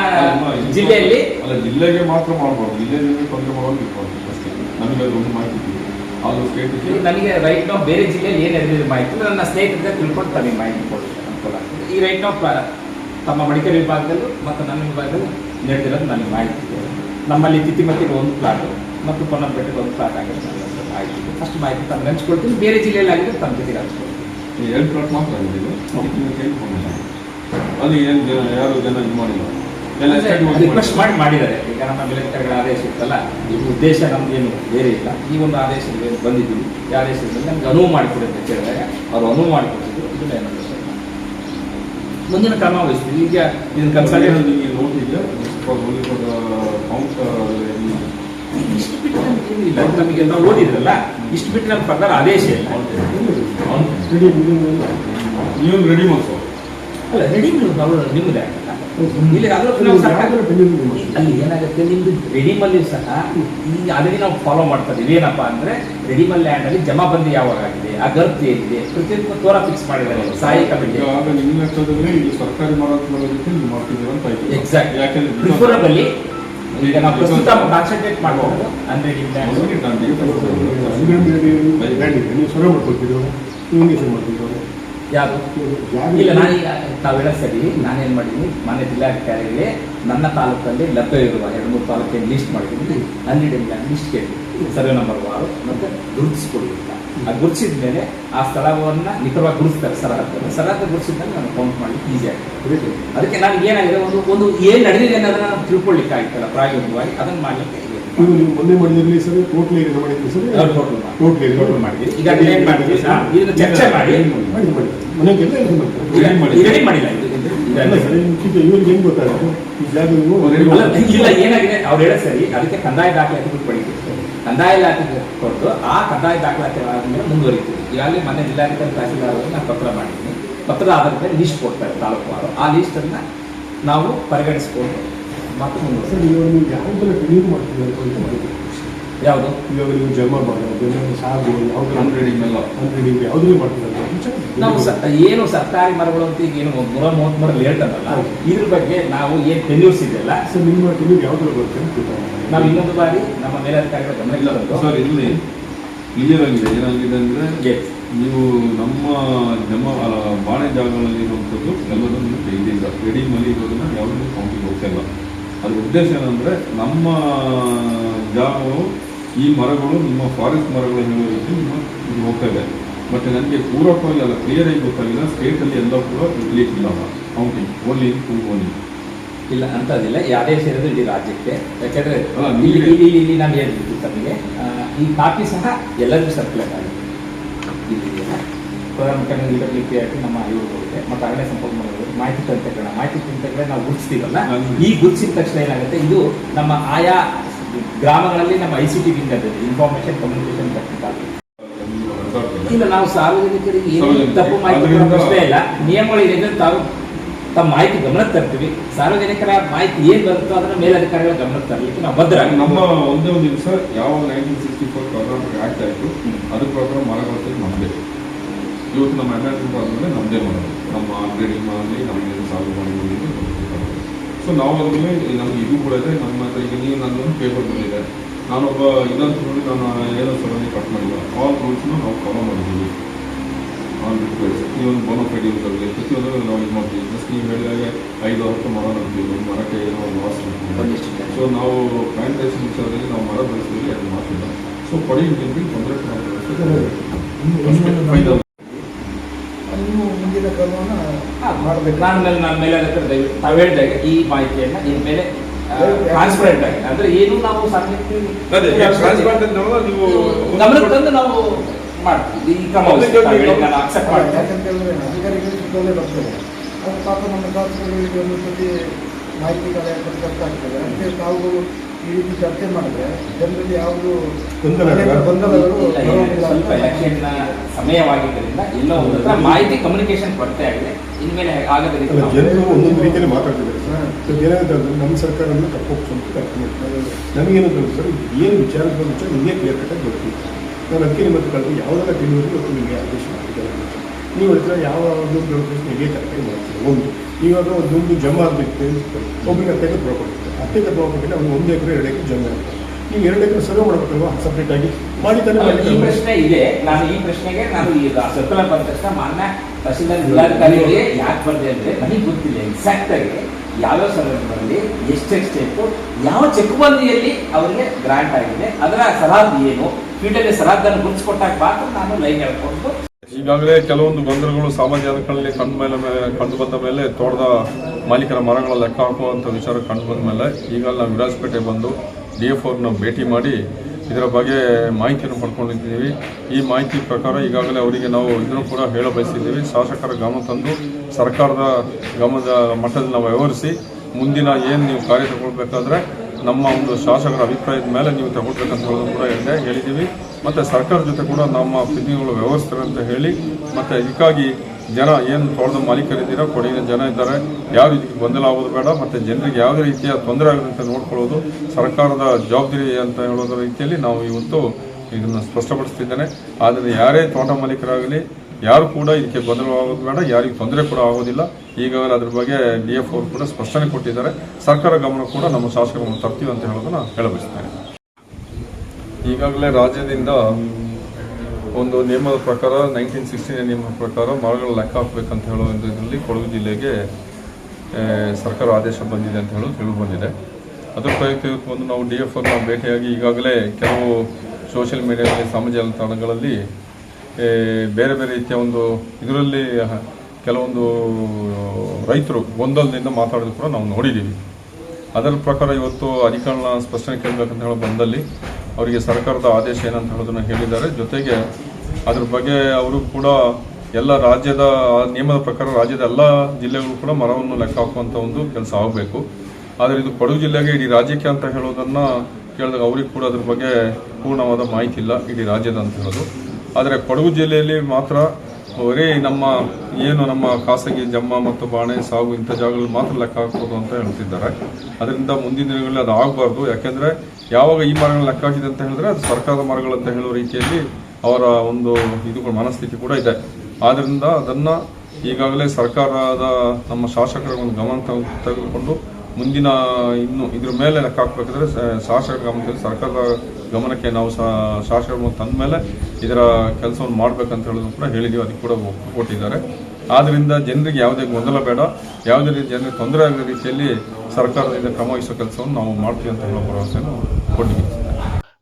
ಜಿಲ್ಲೆಯಲ್ಲಿ ಅಲ್ಲ ಜಿಲ್ಲೆಗೆ ಮಾತ್ರ ಮಾಡಬಾರ್ದು ಜಿಲ್ಲೆಯಲ್ಲಿ ತೊಂದರೆ ಮಾಡೋದು ಅಷ್ಟೇ. ನಮಗೆ ಅದೊಂದು ಮಾಹಿತಿ ಆಲ್ ಸ್ಟೇಟ್ ನನಗೆ ರೈಟ್ ನಾವು ಬೇರೆ ಜಿಲ್ಲೆಯಲ್ಲಿ ಏನು ನಡೆದಿದೆ ಮಾಹಿತಿ? ನನ್ನ ಸ್ನೇಹಿತರಿಗೆ ತಿಳ್ಕೊಂಡು ತಮಗೆ ಮಾಹಿತಿ ಕೊಡ್ತೀನಿ ಅನುಕೂಲ. ಈ ರೈಟ್ ನಾವು ತಮ್ಮ ಮಡಿಕೇರಿ ವಿಭಾಗದಲ್ಲೂ ಮತ್ತು ನನ್ನ ವಿಭಾಗದಲ್ಲೂ ನಡೆದಿರೋದು ನನಗೆ ಮಾಹಿತಿ ಇದೆ. ನಮ್ಮಲ್ಲಿ ತಿತಿಮತಿಗೆ ಒಂದು ಪ್ಲಾಟ್ ಮತ್ತು ಪೊನ್ನಂಪೇಟೆಗೆ ಒಂದು ಪ್ಲಾಟ್ ಆಗಿರುತ್ತೆ ಮಾಹಿತಿ ಫಸ್ಟ್ ಮಾಹಿತಿ ತಮ್ಮ ಹಂಚ್ಕೊಳ್ತೀನಿ ಬೇರೆ ಜಿಲ್ಲೆಯಲ್ಲಿ ಆಗಿದ್ರೆ ತಮ್ಮ ಜೊತೆಗೆ ಹಂಚ್ಕೊಳ್ತೀನಿ ಎರಡು ಪ್ಲಾಟ್ ಮಾತ್ರ ಆಗಿದೆ ಅಲ್ಲಿ ಏನು ಜನ ಯಾರು ಜನ ಇದು ಮಾಡಿಲ್ಲ? ಎಲ್ಲ ರಿಕ್ವೆಸ್ಟ್ ಮಾಡಿದ್ದಾರೆ. ಮಾಡಿ ಮಾಡಿದ್ದಾರೆ. ಈಗ ನಮ್ಮ ಮಿಲಿಟರಿಗಳ ಆದೇಶ ಇತ್ತಲ್ಲ ಈ ಉದ್ದೇಶ ನಮ್ದೇನು ಬೇರೆ ಇಲ್ಲ. ಈ ಒಂದು ಆದೇಶದಲ್ಲಿ ಬಂದಿದ್ದೀವಿ ಈ ಆದೇಶದಲ್ಲಿ ನಮ್ಗೆ ಅನುವು ಮಾಡಿಕೊಡಿ ಅಂತ ಕೇಳಿದಾಗ ಅವರು ಅನುವು ಮಾಡಿಕೊಟ್ಟಿದ್ರು. ಇದನ್ನ ಮುಂದಿನ ಕ್ರಮ ವಹಿಸ್ತೀವಿ. ಈಗ ಇದನ್ನ ಕನ್ಸಲ್ಟ್ ನಿಮಗೆ ಫಾರ್ ಕೌಂಟ್ ಇಷ್ಟು ಬಿಟ್ಟು ನಮ್ಗೆ ಇಲ್ಲ ನಮಗೆ ನಾವು ಓದಿದ್ರಲ್ಲ ಇಷ್ಟು ಬಿಟ್ಟು ನಮ್ಗೆ ಪ್ರಕಾರ ಆದೇಶ ಇಲ್ಲ. ನೀವು ರೆಡಿ ಮಾಡ್ಕೋ. ಅಲ್ಲ ರೆಡಿ ಮಾಡೋದು ನಿಮ್ಮದೇ ಇಲ್ಲಿ ಅಲ್ಲಿ ಏನಾಗುತ್ತೆ ನಿಮ್ದು ರೆಡಿಮಲ್ಲಿ ಸಹ ಈ ಅದಕ್ಕೆ ನಾವು ಫಾಲೋ ಮಾಡ್ತಾ ಇದೀವಿ ಏನಪ್ಪ ಅಂದ್ರೆ ರೆಡಿಮಲ್ ಲ್ಯಾಂಡ್ ಅಲ್ಲಿ ಜಮಾಬಂದಿ ಯಾವಾಗ ಆಗಿದೆ ಆ ಗರ್ತಿ ಏನಿದೆ ಪ್ರತಿಯೊಂದು ತೋರ ಫಿಕ್ಸ್ ಮಾಡಿದ್ದಾರೆ ಸಾಯಿ ಕಮಿಟಿ ಈಗ ಆಗ ನಿಮ್ಮ ಲೆಕ್ಕದಲ್ಲಿ ಇದು ಸರ್ಕಾರಿ ಮಾರಾಟಗಳ ಜೊತೆ ನೀವು ಮಾಡ್ತಿದ್ದೀರ ಅಂತ ಆಯ್ತು. ಎಕ್ಸಾಕ್ಟ್ ಯಾಕೆಂದ್ರೆ ಪ್ರಿಫರಬಲಿ ಈಗ ನಾವು ಪ್ರಸ್ತುತ ಕಾನ್ಸಂಟ್ರೇಟ್ ಮಾಡಬಹುದು ಅಂದ್ರೆ ನೀವು ಮಾಡ್ತಿದ್ರು ಯಾವುದು ಇಲ್ಲ ನಾನು ತಾವೆಲ್ಲ ಸರಿ. ನಾನೇನು ಮಾಡಿದ್ದೀನಿ ಮಾನ್ಯ ಜಿಲ್ಲಾಧಿಕಾರಿಗೆ ನನ್ನ ತಾಲೂಕಲ್ಲಿ ಲಭ್ಯ ಇರುವ ಎರಡು ಮೂರು ತಾಲೂಕಿನ ಲಿಸ್ಟ್ ಮಾಡಿದ್ದೀನಿ. ಹನ್ನೆರಡು ಲಿಸ್ಟ್ ಕೇಳಿ ಸರ್ವೆ ನಂಬರ್ ವಾರು ಮತ್ತು ಗುರುತಿಸ್ಕೊಡಿ ಆ ಗುರುತಿಸಿದ ಮೇಲೆ ಆ ಸ್ಥಳವನ್ನು ನಿಖರವಾಗಿ ಗುರುತಿಸ್ತಾರೆ ಸರ ಹತ್ತಿರ ಸರ ನಾನು ಕೌಂಟ್ ಮಾಡಲಿಕ್ಕೆ ಈಸಿ ಆಗ್ತದೆ ಅದಕ್ಕೆ ನಾನು ಏನಾಗಿದೆ ಒಂದು ಒಂದು ಏನು ನಡೆದಿದೆ ಅನ್ನೋದನ್ನ ನಾನು ತಿಳ್ಕೊಳ್ಳಿಕ್ಕೆ ಆಗ್ತಲ್ಲ ಪ್ರಾಯೋಗಿಕವಾಗಿ ಅದನ್ನು ಮಾಡಲಿಕ್ಕೆ ಇದು ನೀವು ಒಂದೇ ಮಾಡಿದ್ರಲ್ಲಿ ಸರ್ ಟೋಟ್ಲಿ ಏರಿಯಾ ಮಾಡಿದ್ರಿ ಸರ್? ಟೋಟಲ್ ಟೋಟ್ಲಿ ಟೋಟಲ್ ಮಾಡಿದ್ವಿ. ಈಗ ಡಿಲೈಟ್ ಇದನ್ನ ಚರ್ಚೆ ಮಾಡಿ. ಮಾಡಿ ಮಾಡಿ ಮನೆಗೆಲ್ಲ ಇದು ಮಾಡಿ. ಮಾಡಿಲ್ಲ ಇದು ಇದು- ಇದು ಇವರಿಗೆ ಹೆಂಗ್ ಗೊತ್ತಾಗುತ್ತೆ ನೀವು ಇಲ್ಲ ಏನಾಗಿದೆ? ಅವ್ರು ಹೇಳ ಸರಿ. ಅದಕ್ಕೆ ಕಂದಾಯ ದಾಖಲೆ ಬಿಟ್ಟು ಕಂದಾಯ ಇಲಾಖೆಗೆ ಕೊಟ್ಟು ಆ ಕಂದಾಯ ದಾಖಲಾತಿ ಆದಮೇಲೆ ಮುಂದುವರಿತೀವಿ. ಈಗಾಗಲೇ ಮನೆ ಜಿಲ್ಲಾಧಿಕಾರಿ ತಹಸೀಲ್ದಾರ್ ನಾನು ಪತ್ರ ಮಾಡಿದ್ದೀನಿ ಪತ್ರದ ಆಧಾರದ ಮೇಲೆ ಲೀಸ್ಟ್ ಕೊಡ್ತಾರೆ ತಾಲೂಕು ಆ ಲೀಸ್ಟನ್ನು ನಾವು ಪರಿಗಣಿಸ್ಕೊಂಡು ಮತ್ತೆ ಮುಂದುವರಿಸಿ. ಯಾವುದು? ಇವಾಗ ನೀವು ಜಮಾ ಮಾಡೋದು ಸಾಗು ಎಲ್ಲ. ಅನ್ರೀಡಿಂಗ್ ಯಾವುದನ್ನು ಮಾಡ್ತಿದ್ದಾರೆ ಅಂತ ನಾವು ಏನು ಸರ್ಕಾರಿ ಮರಗಳು ಅಂತ ಈಗ ಏನು ನೂರ ಮೂವತ್ತ್ಮೂರು ಲೇಟ್ ಅಲ್ಲ. ಇದ್ರ ಬಗ್ಗೆ ನಾವು ಏನು ಟೆನ್ಯೂರ್ಸ್ ಇದೆಯಲ್ಲ ಸೊ ನಿಮ್ಮ ಟೆನ್ಯೂರ್ ಯಾವ್ದು ಬರುತ್ತೆ ನಾವು ಇನ್ನೊಂದು ಬಾರಿ ನಮ್ಮ ಮೇಲಧಿಕಾರಿಗಳ ಗಮನ ಇಲ್ಲ ಸರ್ ಇಲ್ಲಿ ಕ್ಲಿಯರ್ ಆಗಿದೆ ಏನಾಗಿದೆ ಅಂದ್ರೆ. ನೀವು ನಮ್ಮ ನಮ್ಮ ಬಾಳೆ ಜಾಗಗಳಲ್ಲಿ ಇರುವಂಥದ್ದು ಎಲ್ಲದನ್ನು ನೀವು ಎಡಿ ರೆಡಿ ಮಲಿ ಇರೋದನ್ನ ಯಾವುದನ್ನು ಕೌಂಟಿಗೆ ಹೋಗ್ತಾ ಇಲ್ಲ. ಅದ್ರ ಉದ್ದೇಶ ಏನಂದ್ರೆ ನಮ್ಮ ಜಾಗವು ಈ ಮರಗಳು ನಿಮ್ಮ ಫಾರೆಸ್ಟ್ ಮರಗಳು ಹೇಳೋ ರೀತಿ ನಿಮ್ಮ ಹೋಗ್ತಾ ಇದೆ. ಮತ್ತೆ ನನಗೆ ಪೂರಕವಾಗಿ ಅಲ್ಲ ಕ್ಲಿಯರ್ ಆಗಿ ಗೊತ್ತಾಗಿಲ್ಲ ಸ್ಟೇಟಲ್ಲಿ ಎಲ್ಲ ಕೂಡ ಇರ್ಲಿಕ್ಕಿಲ್ಲ counting only in full only. ಇಲ್ಲ ಅಂತ ಅದಿಲ್ಲ. ಆದೇಶ ಇರೋದು ಇಡೀ ರಾಜ್ಯಕ್ಕೆ. ಯಾಕಂದ್ರೆ ಇಲ್ಲಿ ಇಲ್ಲಿ ಇಲ್ಲಿ ನಾನು ಹೇಳಿದ್ದು ತಮಗೆ. ಈ ಕಾಪಿ ಸಹ ಎಲ್ಲರಿಗೂ ಸರ್ಕ್ಯುಲೇಟ್ ಆಗಿದೆ. ಪ್ರಧಾನಮಂತ್ರಿ ಹಾಕಿ ನಮ್ಮ ಇವ್ರಿಗೆ ಮತ್ತು ಅರಣ್ಯ ಸಂಪನ್ಮೂಲಗಳು ಮಾಹಿತಿ ತಂತ್ರಜ್ಞಾನ. ಮಾಹಿತಿ ತಂತ್ರಜ್ಞಾನ ನಾವು ಗುರುತಿಸ್ತೀವಲ್ಲ ಈ ಗುರುತಿಸಿದ ತಕ್ಷಣ ಏನಾಗುತ್ತೆ? ಇದು ನಮ್ಮ ಆಯಾ ಗ್ರಾಮಗಳಲ್ಲಿ ನಮ್ಮ ಐ ಸಿ ಟಿ ವಿಂಗ್ ಇದೆ ಇನ್ಫಾರ್ಮೇಶನ್ ಕಮ್ಯುನಿಕೇಶನ್ ಟೆಕ್ನಿಕಲ್ ಇಲ್ಲ ನಾವು ಸಾರ್ವಜನಿಕರಿಗೆ ಏನು ತಪ್ಪು ಮಾಹಿತಿ ಕೊಡೋ ಪ್ರಶ್ನೆ ಇಲ್ಲ. ನಿಯಮಗಳಿದೆ ತಾವು ತಮ್ಮ ಮಾಹಿತಿ ಗಮನಕ್ಕೆ ತರ್ತೀವಿ. ಸಾರ್ವಜನಿಕರ ಮಾಹಿತಿ ಏನ್ ಬರುತ್ತೋ ಅದನ್ನ ಮೇಲಧಿಕಾರಿಗಳ ಗಮನ ತರಲಿಕ್ಕೆ ನಾವು ಭದ್ರ ನಮ್ಮ ಒಂದೇ ಒಂದು ದಿವಸ ಯಾವ nineteen sixty four Karnataka act ಇತ್ತು ಅದ್ರ ಪ್ರಕಾರ ಮರಗಳು ನಮ್ದೇ. ಇವತ್ತು ನಮ್ಮ ಅಟ್ಯಾಚ್ಮೆಂಟ್ ಆದಮೇಲೆ ನಮ್ಮದೇ ಮರ ನಮ್ಮ ಅಪ್ಗ್ರೇಡಿಂಗ್ ಆಗಲಿ ನಮಗೆ ಸಾಲ್ವ್ ಮಾಡಿ ಸೊ ನಾವು ಅದ್ಮೇಲೆ ನಮ್ಗೆ ಇದು ಕೂಡ ಇದೆ. ನಮ್ಮ ಹತ್ರ ಈಗ ನೀವು ನನ್ನೊಂದು ಪೇಪರ್ ಬಂದಿದೆ. ನಾನೊಬ್ಬ ಇನ್ನೊಂದು ನೋಡಿ ನಾನು ಏನೋ ಸಲಹೆ ಕಟ್ ಮಾಡಿಲ್ಲ ಆಲ್ ರೂಲ್ಸ್ನ ನಾವು ಫಾಲೋ ಮಾಡಿದ್ದೀವಿ. ಆನ್ ರಿಕ್ವೆಸ್ಟ್ ಈ ಒಂದು ಬೋನಫೈಡ್ ಯೂಸ್ ಆಗಲಿ ಪ್ರತಿಯೊಂದು ನಾವು ಇದು ಮಾಡ್ತೀವಿ. ಜಸ್ಟ್ ನೀವು ಹೇಳಿದಾಗೆ ಐದು ಹತ್ತು ಮರ ನಡ್ತೀವಿ ಒಂದು ಮರಕ್ಕೆ ಏನೋ ಒಂದು ಲಾಸ್. ಸೊ ನಾವು ಪ್ಲಾಂಟೇಶನ್ ವಿಚಾರದಲ್ಲಿ ನಾವು ಮರ ಬೆಳೆಸಿದ್ವಿ ಅದು ಮಾಡ್ತಿಲ್ಲ ಸೊ ಪಡಿ ಜನರಿಗೆ ತೊಂದರೆ ನೀವು ಮುಂದಿನ ಕ್ರಮವನ್ನು ಮಾಡಬೇಕು. ನಾನು ಮೇಲೆ ನನ್ನ ಮೇಲೆ ದಯವಿಟ್ಟು ತಾವು ಹೇಳಿದಾಗ ಈ ಮಾಹಿತಿಯನ್ನು ಇನ್ ಮೇಲೆ ಟ್ರಾನ್ಸ್ಪರೆಂಟ್ ಆಗಿ. ಅಂದ್ರೆ ಏನು ನಾವು ನೀವು ಗಮನಕ್ಕೆ ತಂದು ನಾವು ಮಾಡ್ತೀವಿ. ಈ ಕ್ರಮ ಅಕ್ಸೆಪ್ಟ್ ಸುತ್ತೋಲೆ ಬರ್ತದೆ. ಅದು ಪಾಪ ನಮ್ಮ ಖಾಸಗಿಗಳಿಗೆ ಒಂದು ಸತಿ ಮಾಹಿತಿ ಕಲೆ ಕಷ್ಟ ಆಗ್ತದೆ ಅದಕ್ಕೆ ತಾವುಗಳು ಈ ರೀತಿ ಚರ್ಚೆ ಮಾಡಿದ್ರೆ ಜನರಲ್ಲಿ ಯಾವುದು ಗೊಂದಲಗಳು ಸ್ವಲ್ಪ ಸಮಯವಾಗಿದ್ದರಿಂದ ಎಲ್ಲೋ ಒಂದು ಮಾಹಿತಿ ಕಮ್ಯುನಿಕೇಶನ್ ಕೊರತೆ ಆಗಿದೆ. ಇನ್ಮೇಲೆ ಆಗದ ರೀತಿ ಜನರು ಒಂದೊಂದು ರೀತಿಯಲ್ಲಿ ಮಾತಾಡ್ತಿದ್ದಾರೆ. ಸೊ ನಮ್ಮ ಸರ್ಕಾರವನ್ನು ತಪ್ಪು ಅಂತ ಕರ್ಕೊಂಡು ಸರ್, ಏನು ವಿಚಾರ ಬಂದು ನಿಮಗೆ ಕ್ಲಿಯರ್ ಕಟ್ಟಾಗಿ ಗೊತ್ತಿಲ್ಲ ನಾನು ಅದಕ್ಕೆ ನಿಮ್ಮ ಹತ್ರ ಕಳೆದು ಯಾವುದೆಲ್ಲ ಡೆಲಿವರಿ ಮತ್ತು ನಿಮಗೆ ಆದೇಶ ಮಾಡಿದ್ದಾರೆ ನೀವು ಹತ್ರ ಯಾವ ಒಂದು ನಿಮಗೆ ಕರೆಕ್ಟಾಗಿ ಮಾಡ್ತೀವಿ. ಒಂದು, ಇವಾಗ ಒಂದು ದುಡ್ಡು ಜಮಾ ಆಗಬೇಕು ಒಬ್ಬರಿಗೆ ಹತ್ತು ಎಕರೆ ಕೊಡ್ತಾರೆ ಹತ್ತು ಎಕರೆ ಕೊಟ್ಟಿಲ್ಲ ಅವ್ನು ಒಂದು ಎಕರೆ, ಎರಡು ಎಕರೆ ಜಮಾ ಆಗ್ತದೆ. ನೀವು ಎರಡು ಎಕರೆ ಸರ್ವ್ ಮಾಡಬೇಕಲ್ವಾ? ಸಪ್ರೇಟ್ ಈ ಪ್ರಶ್ನೆ ಇದೆ. ನಾನು ಈ ಪ್ರಶ್ನೆಗೆ ನಾನು ಈಗ ಸರ್ಕಲ್ ಬಂದ ತಕ್ಷಣ ಮಾನ್ಯ ತಹಸೀಲ್ದಾರ್ ಜಿಲ್ಲಾಧಿಕಾರಿಗಳಿಗೆ ಯಾಕೆ ಬಂದೆ ಅಂದರೆ ನನಗೆ ಗೊತ್ತಿಲ್ಲ. ಎಕ್ಸಾಕ್ಟ್ ಆಗಿ ಯಾವ್ಯಾವ ಸಂದರ್ಭದಲ್ಲಿ ಎಷ್ಟೆಷ್ಟು ಯಾವ ಚೆಕ್ಬಂದಿಯಲ್ಲಿ ಅವರಿಗೆ ಗ್ರಾಂಟ್ ಆಗಿದೆ ಅದರ ಸರಾದ್ ಏನು ಫೀಲ್ಡಲ್ಲಿ ಸರಾದನ್ನು ಗುರುತಿಸ್ಕೊಟ್ಟಾಗ ಮಾತ್ರ ನಾನು ಲೈನ್ ಹೇಳ್ಕೊಂಡು ಈಗಾಗಲೇ ಕೆಲವೊಂದು ಗೊಂದಲಗಳು ಸಾಮಾಜಿಕಗಳಲ್ಲಿ ಕಂಡು ಮೇಲೆ ಕಂಡು ಬಂದ ಮೇಲೆ ತೋಟದ ಮಾಲೀಕರ ಮರಗಳ ಲೆಕ್ಕ ಹಾಕುವಂಥ ವಿಚಾರ ಕಂಡು ಬಂದ ಮೇಲೆ ಈಗ ನಾವು ವಿರಾಜಪೇಟೆ ಬಂದು ಡಿ ಎಫ್ ಅವ್ರನ್ನ ಭೇಟಿ ಮಾಡಿ ಇದರ ಬಗ್ಗೆ ಮಾಹಿತಿಯನ್ನು ಪಡ್ಕೊಂಡಿದ್ದೀವಿ. ಈ ಮಾಹಿತಿ ಪ್ರಕಾರ ಈಗಾಗಲೇ ಅವರಿಗೆ ನಾವು ಇದನ್ನು ಕೂಡ ಹೇಳ ಬಯಸಿದ್ದೀವಿ. ಶಾಸಕರ ಗಮನ ತಂದು ಸರ್ಕಾರದ ಗಮನದ ಮಟ್ಟದಲ್ಲಿ ನಾವು ವ್ಯವಹರಿಸಿ, ಮುಂದಿನ ಏನು ನೀವು ಕಾರ್ಯ ತಗೊಳ್ಬೇಕಾದ್ರೆ ನಮ್ಮ ಒಂದು ಶಾಸಕರ ಅಭಿಪ್ರಾಯದ ಮೇಲೆ ನೀವು ತಗೊಳ್ಬೇಕಂತ ಹೇಳೋದು ಕೂಡ ಹೇಳಿದೆ ಹೇಳಿದ್ದೀವಿ. ಮತ್ತು ಸರ್ಕಾರದ ಜೊತೆ ಕೂಡ ನಮ್ಮ ಪ್ರತಿನಿಧಿಗಳು ವ್ಯವಹರಿಸ್ತಾರೆ ಅಂತ ಹೇಳಿ, ಮತ್ತು ಇದಕ್ಕಾಗಿ ಜನ ಏನು ತೋಟದ ಮಾಲೀಕರಿದ್ದೀರೋ ಕೊಡಗಿನ ಜನ ಇದ್ದಾರೆ. ಯಾವ ರೀತಿ ಗೊಂದಲ ಆಗೋದು ಬೇಡ, ಮತ್ತು ಜನರಿಗೆ ಯಾವುದೇ ರೀತಿಯ ತೊಂದರೆ ಆಗದಂತೆ ನೋಡ್ಕೊಳ್ಳೋದು ಸರ್ಕಾರದ ಜವಾಬ್ದಾರಿ ಅಂತ ಹೇಳೋದ್ರ ರೀತಿಯಲ್ಲಿ ನಾವು ಇವತ್ತು ಇದನ್ನು ಸ್ಪಷ್ಟಪಡಿಸ್ತಿದ್ದೇನೆ. ಆದರೆ ಯಾರೇ ತೋಟ ಮಾಲೀಕರಾಗಲಿ, ಯಾರು ಕೂಡ ಇದಕ್ಕೆ ಗೊಂದಲವಾಗೋದು ಬೇಡ, ಯಾರಿಗೆ ತೊಂದರೆ ಕೂಡ ಆಗೋದಿಲ್ಲ. ಈಗಾಗಲೇ ಅದ್ರ ಬಗ್ಗೆ ಡಿ ಎಫ್ ಅವರು ಕೂಡ ಸ್ಪಷ್ಟನೆ ಕೊಟ್ಟಿದ್ದಾರೆ. ಸರ್ಕಾರ ಗಮನ ಕೂಡ ನಮ್ಮ ಶಾಸಕರನ್ನು ತರ್ತೀವಿ ಅಂತ ಹೇಳೋದನ್ನು ಹೇಳಬಯಸ್ತೇನೆ. ಈಗಾಗಲೇ ರಾಜ್ಯದಿಂದ ಒಂದು ನಿಯಮದ ಪ್ರಕಾರ ನೈನ್ಟೀನ್ ಸಿಕ್ಸ್ಟಿನ ನಿಯಮದ ಪ್ರಕಾರ ಮರಗಳ ಲೆಕ್ಕ ಹಾಕಬೇಕಂತ ಹೇಳೋ ಇದರಲ್ಲಿ ಕೊಡಗು ಜಿಲ್ಲೆಗೆ ಸರ್ಕಾರ ಆದೇಶ ಬಂದಿದೆ ಅಂತ ಹೇಳೋದು ತಿಳಿದು ಬಂದಿದೆ. ಅದರ ಪ್ರಯುಕ್ತ ಒಂದು ನಾವು ಡಿ ಎಫ್ ಅವ್ರನ್ನ ಭೇಟಿಯಾಗಿ ಈಗಾಗಲೇ ಕೆಲವು ಸೋಷಿಯಲ್ ಮೀಡಿಯಾದಲ್ಲಿ ಸಾಮಾಜಿಕ ಜಾಲತಾಣಗಳಲ್ಲಿ ಬೇರೆ ಬೇರೆ ರೀತಿಯ ಒಂದು ಇದರಲ್ಲಿ ಕೆಲವೊಂದು ರೈತರು ಗೊಂದಲದಿಂದ ಮಾತಾಡೋದು ಕೂಡ ನಾವು ನೋಡಿದ್ದೀವಿ. ಅದರ ಪ್ರಕಾರ ಇವತ್ತು ಅಧಿಕಾರನ ಸ್ಪಷ್ಟನೆ ಕೇಳಬೇಕಂತ ಹೇಳಿ ಬಂದಲ್ಲಿ ಅವರಿಗೆ ಸರ್ಕಾರದ ಆದೇಶ ಏನಂತ ಹೇಳೋದನ್ನು ಹೇಳಿದ್ದಾರೆ. ಜೊತೆಗೆ ಅದ್ರ ಬಗ್ಗೆ ಅವರು ಕೂಡ ಎಲ್ಲ ರಾಜ್ಯದ ನಿಯಮದ ಪ್ರಕಾರ ರಾಜ್ಯದ ಎಲ್ಲ ಜಿಲ್ಲೆಗಳು ಕೂಡ ಮರವನ್ನು ಲೆಕ್ಕ ಹಾಕುವಂಥ ಒಂದು ಕೆಲಸ ಆಗಬೇಕು. ಆದರೆ ಇದು ಕೊಡಗು ಜಿಲ್ಲೆಗೆ ಇಡೀ ರಾಜ್ಯಕ್ಕೆ ಅಂತ ಹೇಳೋದನ್ನ ಕೇಳಿದಾಗ ಅವ್ರಿಗೆ ಕೂಡ ಅದ್ರ ಬಗ್ಗೆ ಪೂರ್ಣವಾದ ಮಾಹಿತಿ ಇಲ್ಲ ಇಡೀ ರಾಜ್ಯದ ಅಂತ ಹೇಳೋದು. ಆದರೆ ಕೊಡಗು ಜಿಲ್ಲೆಯಲ್ಲಿ ಮಾತ್ರ ಬರೀ ನಮ್ಮ ಏನು ನಮ್ಮ ಖಾಸಗಿ ಜಮ್ಮ ಮತ್ತು ಬಾಣೆ ಸಾವು ಇಂಥ ಜಾಗಗಳು ಮಾತ್ರ ಲೆಕ್ಕ ಹಾಕ್ಬೋದು ಅಂತ ಹೇಳ್ತಿದ್ದಾರೆ. ಅದರಿಂದ ಮುಂದಿನ ದಿನಗಳಲ್ಲಿ ಅದು ಆಗಬಾರ್ದು. ಯಾಕೆಂದರೆ ಯಾವಾಗ ಈ ಮರಗಳನ್ನ ಲೆಕ್ಕ ಹಾಕಿದೆ ಅಂತ ಹೇಳಿದ್ರೆ ಅದು ಸರ್ಕಾರದ ಮರಗಳು ಅಂತ ಹೇಳೋ ರೀತಿಯಲ್ಲಿ ಅವರ ಒಂದು ಇದು ಮನಸ್ಥಿತಿ ಕೂಡ ಇದೆ. ಆದ್ದರಿಂದ ಅದನ್ನು ಈಗಾಗಲೇ ಸರ್ಕಾರದ ನಮ್ಮ ಶಾಸಕರ ಒಂದು ಗಮನ ತೆಗೆ- ತೆಗೆದುಕೊಂಡು ಮುಂದಿನ ಇನ್ನು ಇದ್ರ ಮೇಲೆ ಲೆಕ್ಕ ಹಾಕಬೇಕಾದ್ರೆ ಶಾಸಕರ ಗಮನದಲ್ಲಿ ಸರ್ಕಾರದ ಗಮನಕ್ಕೆ ನಾವು ಶಾಸಕರು ತಂದ ಮೇಲೆ ಇದರ ಕೆಲಸವನ್ನು ಮಾಡಬೇಕಂತ ಹೇಳೋದು ಕೂಡ ಹೇಳಿದ್ದೀವಿ ಅದಕ್ಕೆ ಕೂಡ ಕೊಟ್ಟಿದ್ದಾರೆ ಆದ್ದರಿಂದ ಜನರಿಗೆ ಯಾವುದೇ ಗೊಂದಲ ಬೇಡ. ಯಾವುದೇ ರೀತಿ ಜನರಿಗೆ ತೊಂದರೆ ಆಗದ ರೀತಿಯಲ್ಲಿ ಸರ್ಕಾರದಿಂದ ಕ್ರಮ ವಹಿಸೋ ಕೆಲಸವನ್ನು ನಾವು ಮಾಡ್ತೀವಿ ಅಂತ ಹೇಳೋ ಭರವಸೆಯನ್ನು ಕೊಟ್ಟಿದ್ದೀವಿ.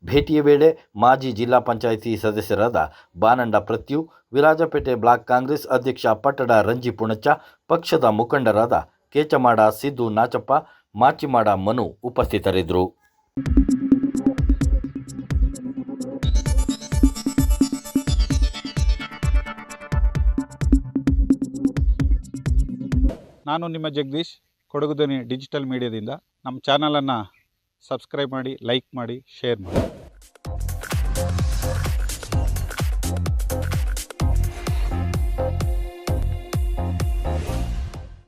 ಭೇಟಿಯ ವೇಳೆ ಮಾಜಿ ಜಿಲ್ಲಾ ಪಂಚಾಯಿತಿ ಸದಸ್ಯರಾದ ಬಾನಂಡ ಪ್ರತ್ಯು, ವಿರಾಜಪೇಟೆ ಬ್ಲಾಕ್ ಕಾಂಗ್ರೆಸ್ ಅಧ್ಯಕ್ಷ ಪಟ್ಟಡ ರಂಜಿ ಪುಣಚ, ಪಕ್ಷದ ಮುಖಂಡರಾದ ಕೇಚಮಾಡ, ಸಿದ್ದು, ನಾಚಪ್ಪ, ಮಾಚಿಮಾಡ, ಮನು ಉಪಸ್ಥಿತರಿದ್ದರು. ನಾನು ನಿಮ್ಮ ಜಗದೀಶ್ ಕೊಡಗುದನಿ ಡಿಜಿಟಲ್ ಮೀಡಿಯಾದಿಂದ. ನಮ್ಮ ಚಾನಲನ್ನು ಸಬ್ಸ್ಕ್ರೈಬ್ ಮಾಡಿ, ಲೈಕ್ ಮಾಡಿ, ಶೇರ್ ಮಾಡಿ.